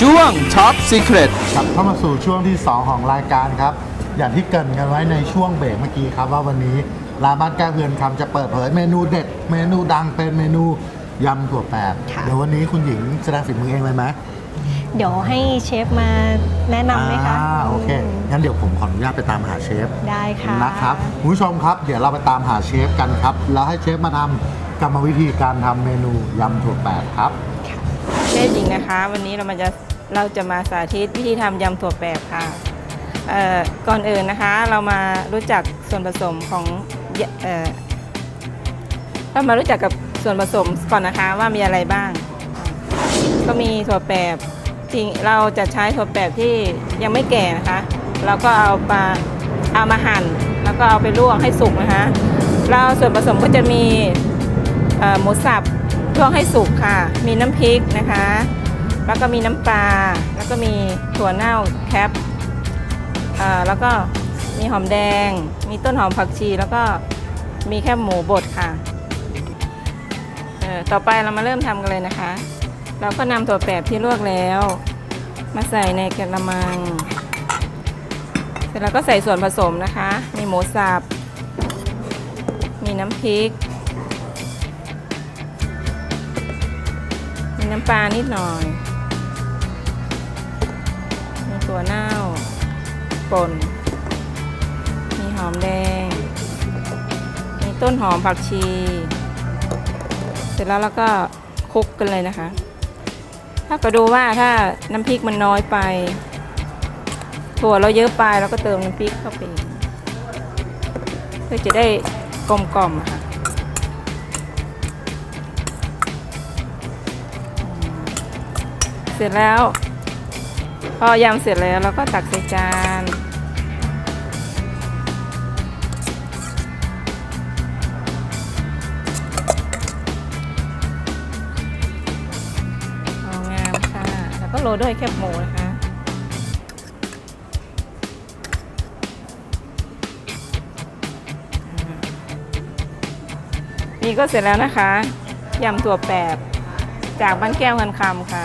ช่วง Top Secret กลับเข้ามาสู่ช่วงที่ 2 ของรายการครับ อย่างที่เกรินกันไว้ในช่วงเบรกเมื่อกี้ครับ ว่าวันนี้ร้านบ้านแก้วเพื่อนคำจะเปิดเผยเมนูเด็ด เมนูดังเป็นเมนูยำถั่วแปดค่ะเดี๋ยววันนี้คุณหญิงแสดงฝีมือเองเลยไหมเดี๋ยวให้เชฟมาแนะนำไหมคะอ่าโอเคมงั้นเดี๋ยวผมขออนุญาตไปตามหาเชฟ ได้ค่ะนะครับคุณผู้ชมครับ เดี๋ยวเราไปตามหาเชฟกันครับ แล้วให้เชฟมาทำกรรมวิธีการทำเมนูยำถั่วแปดครับ เชฟหญิงนะคะ วันนี้เรามาจะเราจะมาสาธิตวิธีทำยำถั่วแปบค่ะก่อนอื่นนะคะเรามารู้จักส่วนผสมของเออเรามารู้จักกับส่วนผสมก่อนนะคะว่ามีอะไรบ้าง ก็มีถั่วแปบจริงเราจะใช้ถั่วแปบที่ยังไม่แก่นะคะเราก็เอามาเอามาหั่น แล้วก็เอาไปลวกให้สุกนะคะเราส่วนผสมก็จะมีหมูสับ ลวกให้สุกค่ะ มีน้ำพริกนะคะ แล้วก็มีน้ำปลา แล้วก็มีถั่วเน่าแคปเอ่อแล้วก็มีหอมแดง มีต้นหอมผักชี แล้วก็มีแค่หมูบดค่ะเออต่อไปเรามาเริ่มทำกันเลยนะคะ เราก็นำถั่วแปบที่ลวกแล้ว มาใส่ในกระมัง เสร็จแล้วก็ใส่ส่วนผสมนะคะ มีหมูสับ มีน้ำพริก น้ำปลานิดหน่อย มีตัวเน่าป่น มีหอมแดง มีต้นหอมผักชี เสร็จแล้วเราก็คลุกกันเลยนะคะ ถ้าก็ดูว่าถ้าน้ำพริกมันน้อยไป ถั่วเราเยอะไปเราก็เติมน้ำพริกเข้าไปเพื่อจะได้กลมกล่อมค่ะ เสร็จแล้ว พอยำเสร็จแล้วเราก็ตักใส่จานเอางามค่ะแล้วก็โรยด้วยแคบหมูนะคะ นี่ก็เสร็จแล้วนะคะ ยำถั่วแปบ จากบ้านแก้วคันคำค่ะ